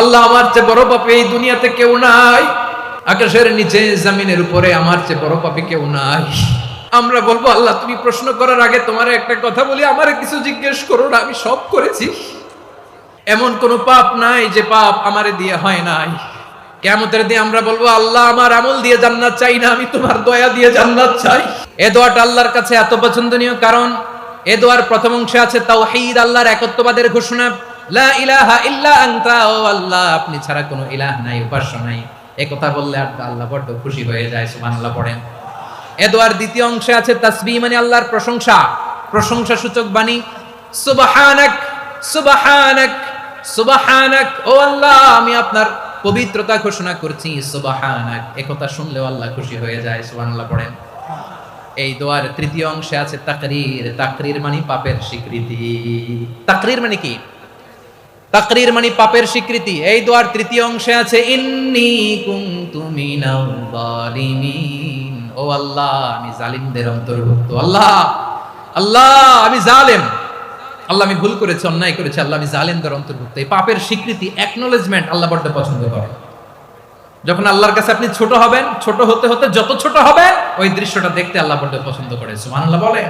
আল্লাহ আমার চেয়ে বড় পাপি এই দুনিয়াতে কেউ নাই। আকাশের নিচে, জামিনের উপরে আমার চেয়ে বড় পাপি কেউ নাই। আমরা বলব, আল্লাহ, তুমি প্রশ্ন করার আগে তোমার একটা কথা বলি, আমার কিছু জিজ্ঞেস করো না, আমি সব করেছি। এমন কোন পাপ নাই যে পাপ আমারে দিয়ে হয় নাই। কেমতের দিয়ে আমরা বলব, আল্লাহ, আমার আমল দিয়ে জান্নাত চাই না, আমি তোমার দয়া দিয়ে জান্নাত চাই। এ দোয়াটা আল্লাহর কাছে এত পছন্দনীয় কারণ, এ দোয়ার প্রথম অংশে আছে তাওহীদ, আল্লাহর একত্ববাদের ঘোষণা। লা ইলাহা ইল্লা আনতা, ও আল্লাহ, আপনি ছাড়া কোনো ইলাহ নাই, উপাস্য নাই। এ কথা বললে আল্লাহ বড্ড খুশি হয়ে যায়, সুবহানাল্লাহ পড়েন। এ দোয়ার দ্বিতীয় অংশে আছে তাসবিহ মানে আল্লাহর প্রশংসা। প্রশংসা সূচক বাণী, সুবহানাক সুবহানাক সুবহানাক, ও আল্লাহ, আমি আপনার পবিত্রতা ঘোষণা করছি, সুবহানাক। একথা শুনলেও আল্লাহ খুশি হয়ে যায়, সুবহানাল্লাহ পড়েন। এই দোয়ার তৃতীয় অংশে আছে তাকরির। তাকরির মানে পাপের স্বীকৃতি। তাকরির মানে কি? তাকরির মানে পাপের স্বীকৃতি। এই দোয়ার তৃতীয় অংশে আছে, ইন্নি কুনতু মিনাল জালিমিন ও আল্লাহ, আমি জালিমদের অন্তর্ভুক্ত। আল্লাহ আল্লাহ, আমি জালেম। আল্লাহ, আমি ভুল করেছি, অন্যায় করেছি। আল্লাহ, আমি জালেমদের অন্তর্ভুক্ত। এই পাপের স্বীকৃতি অ্যাকনোলেজমেন্ট আল্লাহ বড্ড পছন্দ করে যখন আল্লাহর কাছে আপনি ছোট হবেন, ছোট হতে হতে যত ছোট হবেন, ওই দৃশ্যটা দেখতে আল্লাহ বড্ড পছন্দ করে। সুবহানাল্লাহ বলে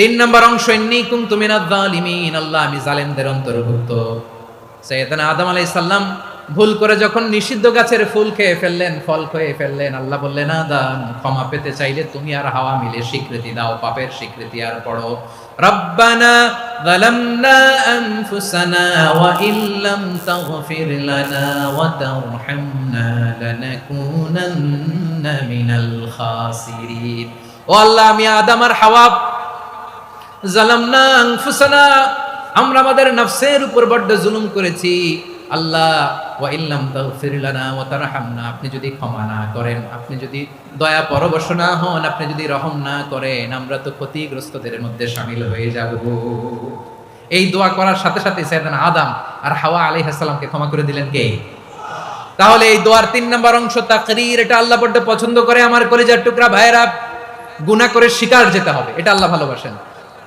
তিন নম্বর অংশ ইন্নী কুনতু মিনাজ জালিমিন আল্লাহ আমি জালেমদের অন্তর্ভুক্ত সৈয়দনা আদম আলাইহিস সালাম ভুল করে যখন নিষিদ্ধ গাছের ফুল খেয়ে ফেললেন ফল খেয়ে ফেললেন আল্লাহ বললেন আদম ক্ষমা পেতে চাইলে তুমি আর হাওয়া মিলে স্বীকৃতি দাও পাপের স্বীকৃতি আর পড়ো রব্বানা ظلمنا أنفسنا وإن لم تغفر لنا وترحمنا لنكونن من الخاسرين ও আল্লাহ আমি আদম আর হাওয়া আমরা আমাদের নফসের উপর বড্ড জুলুম করেছি। আল্লাহ আপনি যদি ক্ষমা না করেন, আপনি যদি দয়া পরবশ না হন, আপনি যদি রহম না করেন, আমরা তো ক্ষতিগ্রস্তদের মধ্যে শামিল হয়ে যাব। এই দোয়া করার সাথে সাথে আদম আর হাওয়া আলাইহিস সালামকে ক্ষমা করে দিলেন কে? তাহলে এই দোয়ার তিন নম্বর অংশ তাকরির, এটা আল্লাহ বড্ড পছন্দ করে। আমার কলিজার টুকরা ভাইয়েরা, গুনাহ করে শিকার যেতে হবে, এটা আল্লাহ ভালোবাসেন।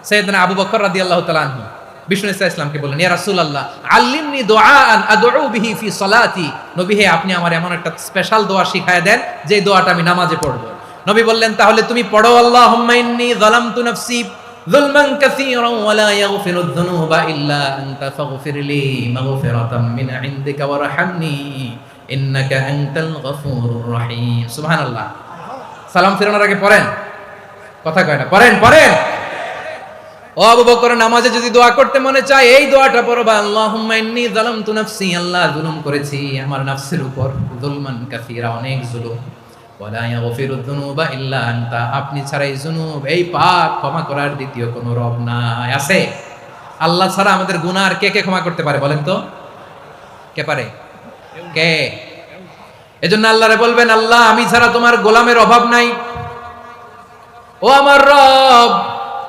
সৈয়দনা আবু বকর রাদিয়াল্লাহু তাআলা আনহু। বিষ্ণু ইসা ইসলামকে বললেন, ইয়া রাসূলুল্লাহ, আল্লিমনি দুআআন আদউ বিহি ফি সালাতি। নবী হে, আপনি আমার এমন একটা স্পেশাল দোয়া শিখায় দেন যে দোয়াটা আমি নামাজে পড়ব। নবী বললেন, তাহলে তুমি পড়ো, আল্লাহুম্মা ইন্নী যালামতু নাফসি যুলমান কাসীরা ওয়া লা ইয়াগফিরু যুনুবা ইল্লা আনতা ফাগফির লি মাগফিরাতাম মিন ইনদিকা ওয়ারহামনি ইন্নাকা আনতাল গফুরুর রহিম। সুবহানাল্লাহ। সালাম ফিরানোর আগে পড়েন। কথা কয় না, পড়েন পড়েন। আবু বকর, নামাজে যদি দোয়া করতে মনে চায়, এই দোয়াটা আল্লাহ করেছি, আমার অনেক আপনি এই জুনুব এই পাপ ক্ষমা করার দ্বিতীয় কোনো রব নাই, আছে? আল্লাহ ছাড়া আমাদের গুনাহ আর কে কে ক্ষমা করতে পারে বলেন তো? কে পারে? কে? এজন্য আল্লাহরে বলবেন, আল্লাহ, আমি ছাড়া তোমার গোলামের অভাব নাই। ও আমার রব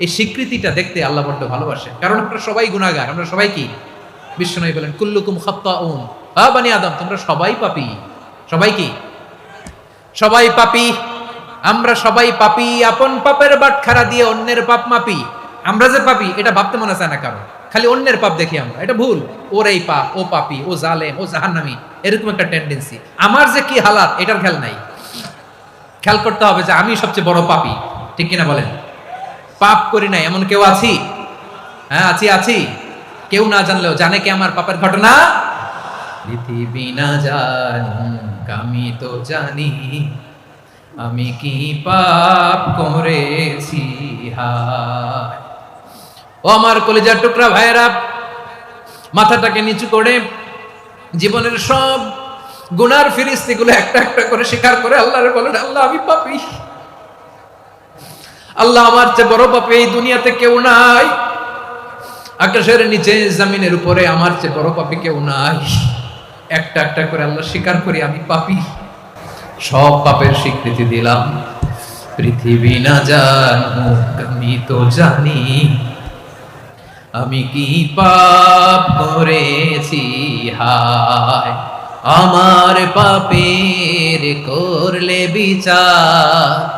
এই স্বীকৃতিটা দেখতে আল্লাহ বড্ড ভালোবাসে। কারণ আমরা সবাই গুণাগার আমরা সবাই কি? বিশ্বনবী বলেন, কুল্লুকুম খাত্তাউন। হা, বানি আদম, তোমরা সবাই পাপি। সবাই কি? সবাই পাপি। আমরা সবাই পাপি, আপন পাপের বাটখারা দিয়ে অন্যের পাপ মাপি। আমরা যে পাপি, এটা ভাবতে মনে চায় না কারণ খালি অন্যের পাপ দেখি আমরা। এটা ভুল। ওর এই পাপ, ও পাপি, ও জালেম, ও জাহান্নামি, এরকম একটা টেন্ডেন্সি আমার যে কি হালাত, এটার খেয়াল নাই। খেয়াল করতে হবে যে আমি সবচেয়ে বড় পাপি। ঠিক কিনা বলেন? পাপ করি নাই, এমন কেউ আছি? হ্যাঁ আছি আছি। কেউ না জানলেও জানে কি আমার পাপের ঘটনা? পৃথিবী না জানুক, আমি তো জানি। আমি কি পাপ করেছি? ও আমার কলেজার টুকরা ভাইয়েরা, মাথাটাকে নিচু করে জীবনের সব গুনার ফিরিস্তিগুলো একটা একটা করে স্বীকার করে আল্লাহরে বলেন, আল্লাহ আমি পাপি। আল্লাহ আমার চেয়ে বড় বাপে এই দুনিয়াতে কেউ নাই। আকাশের নিচে, জামিনের উপরে আমার চেয়ে বড় পাপি কেউ নাই। একটা একটা করে আল্লাহ স্বীকার করি, আমি পাপি। সব পাপের স্বীকৃতি দিলাম। পৃথিবী না জানুক, আমি তো জানি। আমি কি পাপ করেছি? হায়, আমার পাপের করলে বিচার।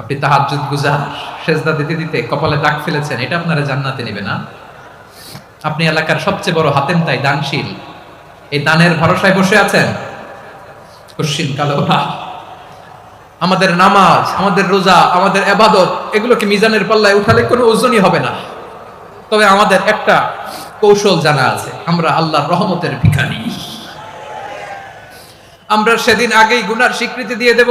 আপনি তাহাজ্জুদ গুজার সেজদা দিতে দিতে কপালে দাগ ফেলেছেন, এটা আপনারা জান্নাতে নেবে না। আপনি এলাকার সবচেয়ে বড় হাতেম তাই দানশীল। এই দানের ভরসায় বসে আছেন? কশিন কালো আমাদের নামাজ, আমাদের রোজা, আমাদের এবাদত, এগুলোকে মিজানের পাল্লায় উঠালে কোনো ওজনই হবে না। তবে আমাদের একটা কৌশল জানা আছে, আমরা আল্লাহর রহমতের ভিখারি। আমরা সেদিন আগেই গুনার স্বীকৃতি দিয়ে দেব।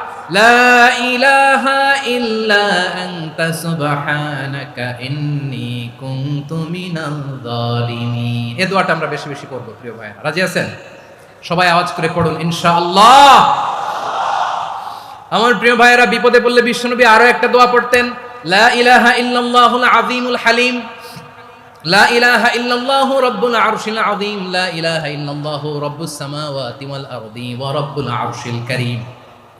লা ইলাহা ইল্লা আনতা সুবহানাকা ইন্নী কুনতু মিনাল জালিমিন এই দোয়াটা আমরা বেশি বেশি পড়ব প্রিয় ভাই রাজি আছেন? সবাই আওয়াজ করে পড়ুন, ইনশাআল্লাহ। আমার প্রিয় ভাইয়েরা, বিপদে পড়লে বিশ্বনবী আরও একটা দোয়া পড়তেন, লা ইলাহা ইল্লাল্লাহুল আযীমুল হালিম। লা ইলাহা ইল্লাল্লাহু রাব্বুল আরশিল আযীম। লা ইলাহা ইল্লাল্লাহু সামাওয়াতি ওয়াল আরদি ওয়া আরশিল কারীম।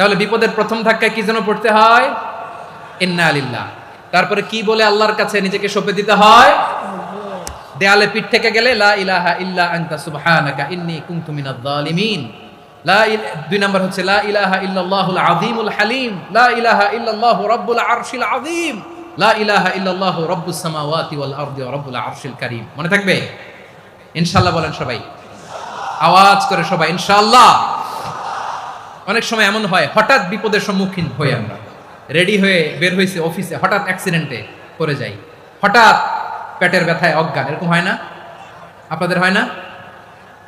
তাহলে বিপদের প্রথম ধাক্কায় কি যেন পড়তে হয়? ইন্না আলিল্লাহ তারপরে কি বলে আল্লাহর কাছে নিজেকে সঁপে দিতে হয়? দেয়ালে পিঠ থেকে গেলে, লা ইলাহা ইল্লা আনতা, সুবহানাকা ইন্নী কুনতু মিনাজ জালিমিন লা দুই নাম্বার হচ্ছে, লা ইলাহা ইল্লাল্লাহুল আযীমুল হালিম। লা ইলাহা ইল্লাল্লাহু রাব্বুল আরশিল আযীম। লা ইলাহা ইল্লাল্লাহু রাব্বুস সামাওয়াতি ওয়াল আরদি ওয়া রাব্বুল আরশিল কারীম। মনে থাকবে? ইনশাআল্লাহ বলেন সবাই। আওয়াজ করে সবাই, ইনশাআল্লাহ। অনেক সময় এমন হয়, হঠাৎ বিপদের সম্মুখীন হই আমরা। রেডি হয়ে বের হয়েছে অফিসে হঠাৎ অ্যাক্সিডেন্টে পড়ে যাই। হঠাৎ পেটের ব্যথায় অজ্ঞান, এরকম হয় না? আপনাদের হয় না?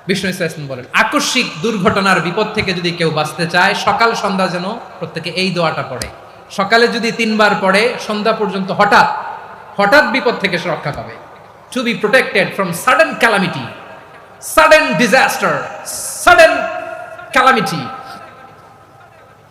বিষ্ণু ইসলাম বলেন, আকস্মিক দুর্ঘটনার বিপদ থেকে যদি কেউ বাঁচতে চায়, সকাল সন্ধ্যা যেন প্রত্যেকে এই দোয়াটা পড়ে। সকালে যদি তিনবার পড়ে, সন্ধ্যা পর্যন্ত হঠাৎ হঠাৎ বিপদ থেকে সে রক্ষা পাবে। To be protected from sudden calamity sudden disaster sudden calamity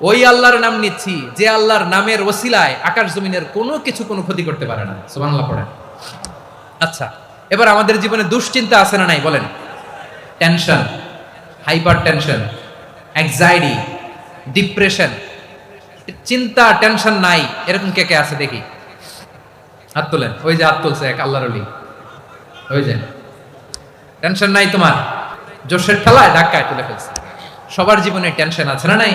ওই আল্লাহর নাম নিচ্ছি, যে আল্লাহর নামের ওসিলায় আকাশ জমিনের কোনো কিছু কোনো ক্ষতি করতে পারে না। সুবহানাল্লাহ পড়েন। আচ্ছা এবার আমাদের জীবনে দুশ্চিন্তা আছে না নাই, বলেন। Tension hyper tension anxiety depression চিন্তা টেনশন নাই। এরকম কে কে আছে দেখি? হাত তোলেন। ওই যে হাত তুলছে এক আল্লাহর অলি ওই যে। টেনশন নাই তোমার। জোশের খেলায় ধাক্কায় তুলে ফেলছে। সবার জীবনে টেনশন আছে না নাই?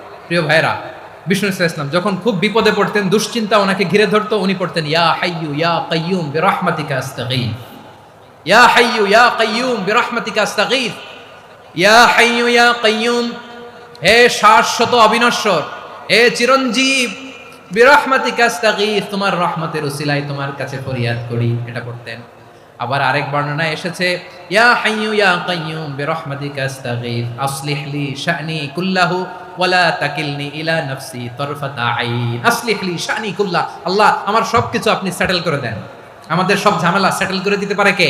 প্রিয় ভাইরা বিষ্ণু ইসলাম যখন খুব বিপদে পড়তেন, দুশ্চিন্তা ওনাকে ঘিরে ধরতো, উনি পড়তেন, ইয়া হাইয়ু ইয়া কাইয়ুম বিরহমাতিকা আস্তাগীথ ইয়া হাইয়ু ইয়া কাইয়ুম বিরহমাতিকা আস্তাগীথ ইয়া হাইয়ু ইয়া কাইয়ুম হে শাশ্বত অবিনশ্বর, হে চিরঞ্জীব, বিরহমাতিকা আস্তাগীথ তোমার রহমতের উসিলায় তোমার কাছে ফরিয়াদ করি। এটা পড়তেন। আবার আরেক বর্ণনায় এসেছে, ইয়া হাইয়ু ইয়া কাইয়ুম বিরহমাতিকা আস্তাগীথ আসলিহ লি শানি কুল্লাহু। ওয়ালা তাকিলনি ইলা নাফসি তরফাতা আইন। আসলিহ শানি কুল্লাহ আল্লাহ, আমার সবকিছু আপনি সেটেল করে দেন। আমাদের সব ঝামেলা সেটেল করে দিতে পারে কে?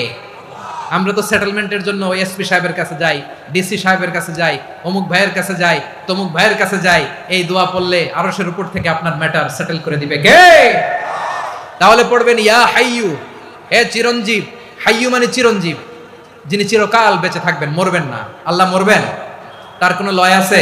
আমরা তো সেটেলমেন্টের জন্য এসপি সাহেবের কাছে যাই ডিসি সাহেবের কাছে যাই, অমুক ভাইয়ের কাছে যাই, তমুক ভাইয়ের কাছে যাই, এই দোয়া পড়লে আরশের উপর থেকে আপনার ম্যাটার সেটেল করে দিবে কে? তাহলে পড়বেন, ইয়া হাইয়ু, হে চিরঞ্জীব, হাইয়ু মানে চিরঞ্জীব। যিনি চিরকাল বেঁচে থাকবেন, মরবেন না। আল্লাহ মরবেন? তার কোনো লয় আছে?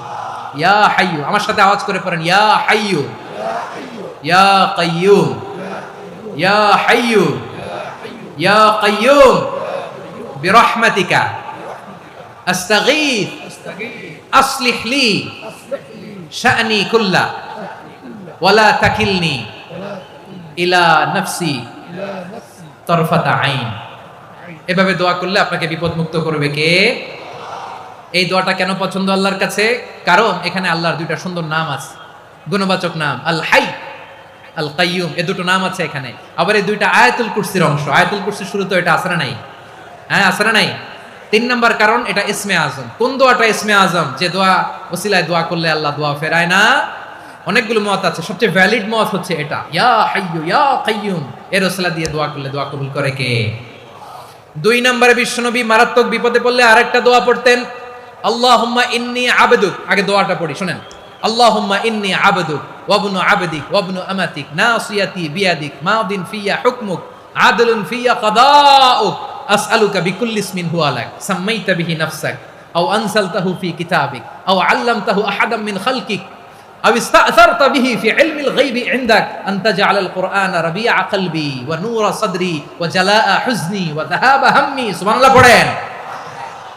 ইয়া হাইয়ু, আমার সাথে আওয়াজ করে পড়েন, ইয়া হাইয়ু। ইয়া কাইয়ুম। ইয়া হাইয়ু। ইয়া কাইয়ুম। বিরহমাতিকা। আস্তাগীথ আসলিহ লি। শা'নি কুল্লা। ওয়ালা তাকিলনি। ইলা নাফসি। তরফাতা আইন। এভাবে দোয়া করলে আপনাকে বিপদ মুক্ত করবে কে? এই দোয়াটা কেন পছন্দ আল্লাহর কাছে? কারণ এখানে আল্লাহর দুইটা সুন্দর নাম আছে। গুণবাচক নাম আল হাই আল কাইয়ুম এ দুটো নাম আছে এখানে। আবার এই দুইটা আয়াতুল কুরসির অংশ। আয়াতুল কুরসির শুরু তো এটা আসরা নাই। হ্যাঁ আসরা নাই? তিন নম্বর কারণ, এটা ইসমে আজম। কোন দোয়াটা ইসমে আজম? যে দোয়া, ওসিলায় দোয়া করলে আল্লাহ দোয়া ফেরায় না। অনেকগুলো মত আছে। সবচেয়ে ভ্যালিড মত হচ্ছে এটা। ইয়া হাইয়ু ইয়া কাইয়ুম এর ওসিলা দিয়ে দোয়া করলে দোয়া কবুল করে কে? দুই নম্বরে বিশ্বনবী মারাত্মক বিপদে পড়লে আরেকটা দোয়া পড়তেন। আল্লাহুম্মা ইন্নি আবেদুক আগে দোয়াটা পড়ি শুনেন আল্লাহুম্মা ইন্নি আবেদুক ওয়াবনু আবেদিক ওয়াবনু আমাতিক নাসিয়াতি বিয়াদিক মাদিন ফিয়া হুকমুক আদলুন ফিয়া কাদাউক আসআলুকা বিকুল্লি ইসমিন হুয়া লাক সাম্মাইতা বিহি নাফসাক আও আনসালতাহু ফি কিতাবিক আও আল্লামতাহু আহাদাম মিন খালকিক أو استأثرت به في علم الغيب عندك أن تجعل القرآن ربيع قلبي ونور صدري وجلاء حزني وذهاب همي سبحان الله পড়েন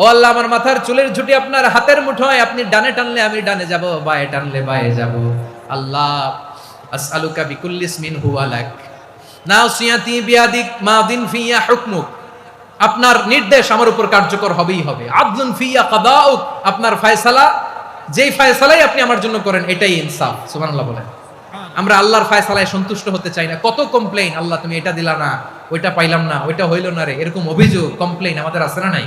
ও আল্লাহ, আমার মাথার চুলের ঝুটি আপনার হাতের মুঠোয়। আপনি ডানে টানলে আমি ডানে যাব, বায়ে টানলে বায়ে যাব। আল্লাহ, আসআলুকা বিকুল্লিস মিন হুয়ালাক নাসিয়াতি বিয়াদিক মাদিন ফিয়া হুকমুক। আপনার নির্দেশ আমার উপর কার্যকর হবেই হবে। আদলুন ফিয়া কাদাউক। আপনার ফয়সালা, যেই ফয়সালাই আপনি আমার জন্য করেন, এটাই ইনসাফ। সুবহানাল্লাহ বলেন। আমরা আল্লাহর ফয়সালায় সন্তুষ্ট হতে চাই না। কত কমপ্লেইন আল্লাহ তুমি এটা দিলা না, ওইটা পাইলাম না, ওইটা হইল না রে। এরকম অভিযোগ কমপ্লেইন আমাদের আছে না নাই?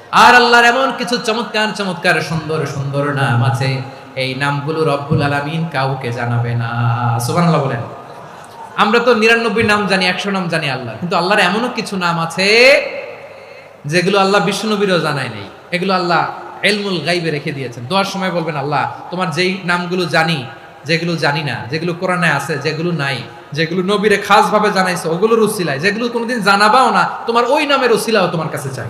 আর আল্লাহর এমন কিছু চমৎকার চমৎকার, সুন্দর সুন্দর নাম আছে। এই নামগুলো রব্বুল আলামিন কাউকে জানাবে না। সুবহানাল্লাহ বলেন। আমরা তো নিরানব্বই নাম জানি, একশো নাম জানি আল্লাহ কিন্তু আল্লাহর এমনও কিছু নাম আছে যেগুলো আল্লাহ বিষ্ণুনবীরও জানায় নেই। এগুলো আল্লাহ এলমুল গাইবে রেখে দিয়েছেন। দোয়ার সময় বলবেন, আল্লাহ, তোমার যেই নামগুলো জানি, যেগুলো জানি না, যেগুলো কোরআনে আছে, যেগুলো নাই, যেগুলো নবীরে খাস ভাবে জানাইছে, ওগুলোর উসিলায়, যেগুলো কোনোদিন জানাবাও না, তোমার ওই নামের উসিলাও তোমার কাছে চাই।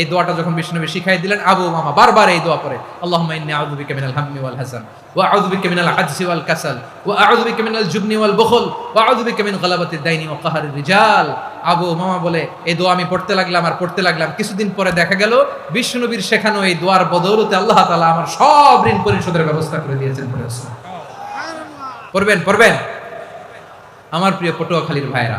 এই দোয়াটা যখন বিষ্ণুনবী শিখাই দিলেন, আবু মামা বারবার এই দোয়া পড়ে, আল্লাহুম্মা ইন্নী আউযু বিকা মিনাল হাম্মি ওয়াল ওয়া আউযু বিকা মিনাল ওয়াল কাসাল, ওয়া আউযু বিকা মিনাল জুবনি ওয়াল বুখল, ওয়া আউযু বিকা মিন গালাবাতিদ দাইনি ওয়া রিজাল। আবু মামা বলে, এই দোয়া আমি পড়তে লাগলাম আর পড়তে লাগলাম। কিছুদিন পরে দেখা গেল, বিষ্ণুনবীর শেখানো এই দোয়ার বদৌলতে আল্লাহ তাআলা আমার সব ঋণ পরিশোধের ব্যবস্থা করে দিয়েছেন পড়ে পড়বেন পড়বেন। আমার প্রিয় পটুয়াখালীর ভাইরা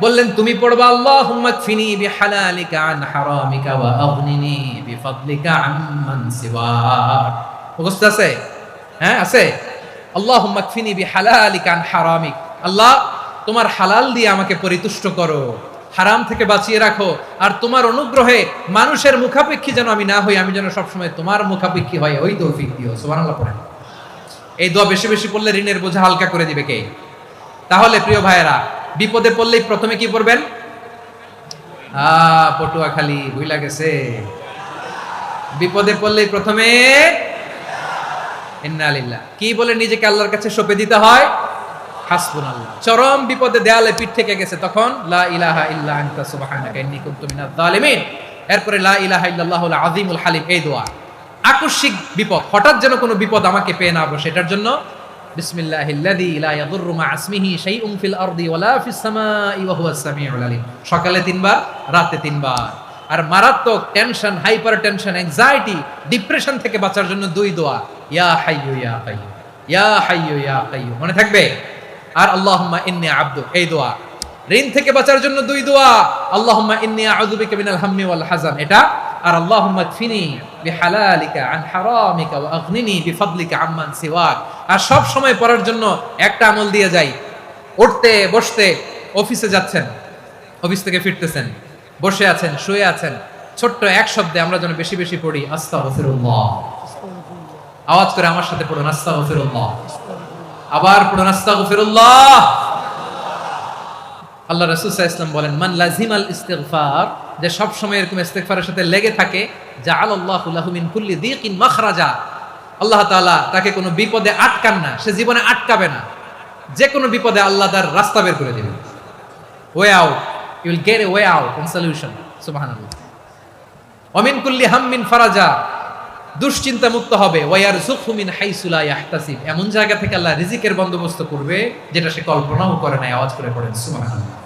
বললেন, তুমি পড়বা, আল্লাহুম্মা কফিনি বিহালালিকা আন হারামিকা ওয়া আগনিনি বিফাদলিকা আম্মান সিওয়াক। মুখস্থ আছে? হ্যাঁ আছে। আল্লাহুম্মা কফিনি বিহালালিকা আন হারামিক। আল্লাহ, তোমার হালাল দিয়ে আমাকে পরিতুষ্ট করো, হারাম থেকে বাঁচিয়ে রাখো, আর তোমার অনুগ্রহে মানুষের মুখাপেক্ষী যেন আমি না হই, আমি যেন সবসময় তোমার মুখাপেক্ষী হয় ওই তৌফিক দিও, সুবহানাল্লাহ পড়েন। এই দোয়া বেশি বেশি পড়লে ঋণের বোঝা হালকা করে দিবে কে? তাহলে প্রিয় ভাইয়েরা বিপদে পড়লেই প্রথমে কি পড়বেন? আ পটুয়া খালি ভুইলা গেছে। বিপদে পড়লেই প্রথমে কি বলে নিজেকে আল্লাহর কাছে সঁপে দিতে হয়? চরম বিপদে দেয়ালে পিঠ থেকে গেছে তখন, লা এরপরে লা আকস্মিক বিপদ, হঠাৎ যেন কোনো বিপদ আমাকে পেয়ে না বসে, এটার জন্য সকালে তিনবার, রাতে তিনবার। আর মারাত্মক tension hyper tension anxiety depression থেকে বাঁচার জন্য দুই দোয়া। ইয়া হাইয়ু ইয়া কাইয়্যুম। ইয়া হাইয়ু ইয়া কাইয়্যুম। মনে থাকবে? আর আল্লাহুম্মা ইন্নী আবদু, এই দোয়া। ঋণ থেকে বাঁচার জন্য দুই দোয়া। আল্লাহুম্মা ইন্নী আউযু বিকা মিনাল হাম্মি ওয়াল হাযান। এটা আর আর সব সময় পড়ার জন্য একটা আমল দিয়ে যাই। উঠতে, বসতে অফিসে যাচ্ছেন, অফিস থেকে ফিরতেছেন, বসে আছেন, শুয়ে আছেন। ছোট্ট এক শব্দে আমরা যেন বেশি বেশি পড়ি, আস্তাগফিরুল্লাহ। আওয়াজ করে আমার সাথে পড়ুন, আস্তাগফিরুল্লাহ। আবার পড়ুন, আস্তাগফিরুল্লাহ। আল্লাহ রাসূল ওয়াসাল্লাম বলেন, মান লাজিমাল যে সব সময় এরকম ইস্তেগফারের সাথে লেগে থাকে জাআল আল্লাহু লাহু মিন কুল্লি দিকিন মাখরাজা। আল্লাহ তাআলা তাকে কোনো বিপদে আটকান না, সে জীবনে আটকাবে না। যে কোনো বিপদে আল্লাহ তার রাস্তা বের করে দেবে way out you will get a way out in solution সুবহানাল্লাহ। অমিন কুল্লি হাম্মিন ফারাজা। দুশ্চিন্তা মুক্ত হবে। ওয়ার সুখু মিন হাইসুলা ইয়াহতাসিব। এমন জায়গা থেকে আল্লাহ রিজিকের বন্দোবস্ত করবে, যেটা সে কল্পনাও করে নাই, আওয়াজ করে পড়েন। সুবহানাল্লাহ।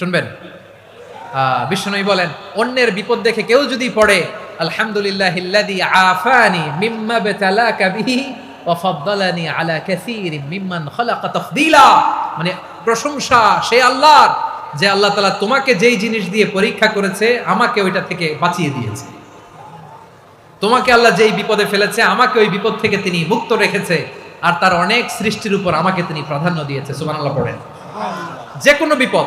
শুনবেন? বিশ্বনবী বলেন, অন্যের বিপদ দেখে কেউ যদি পড়ে আলহামদুলিল্লাহ ইল্লাযী আফানি মিম্মা বাতালাকা বিহি ওয়া ফাদ্দালানি আলা কাসীরিম মিম্মান খালাকা তাফদীলা। মানে প্রশংসা, সে আল্লাহর, যে আল্লাহ তালা তোমাকে যেই জিনিস দিয়ে পরীক্ষা করেছে, আমাকে ওইটা থেকে বাঁচিয়ে দিয়েছে। তোমাকে আল্লাহ যেই বিপদে ফেলেছে, আমাকে ওই বিপদ থেকে তিনি মুক্ত রেখেছে, আর তার অনেক সৃষ্টির উপর আমাকে তিনি প্রাধান্য দিয়েছে। সুমান আল্লাহ পড়েন। যে কোনো বিপদ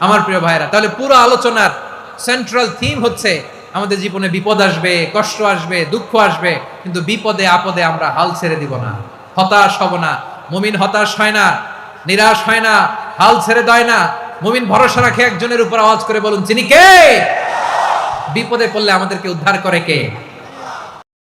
আমার প্রিয় ভাইরা তাহলে পুরো আলোচনার সেন্ট্রাল থিম হচ্ছে আমাদের জীবনে বিপদ আসবে, কষ্ট আসবে, দুঃখ আসবে, কিন্তু বিপদে, আপদে আমরা হাল ছেড়ে দিব না। হতাশ হব না। মুমিন হতাশ হয় না, নিরাশ হয় না, হাল ছেড়ে দেয় না। মুমিন ভরসা রাখে একজনের উপর আওয়াজ করে বলুন চিনি কে? বিপদে পড়লে আমাদেরকে উদ্ধার করে কে?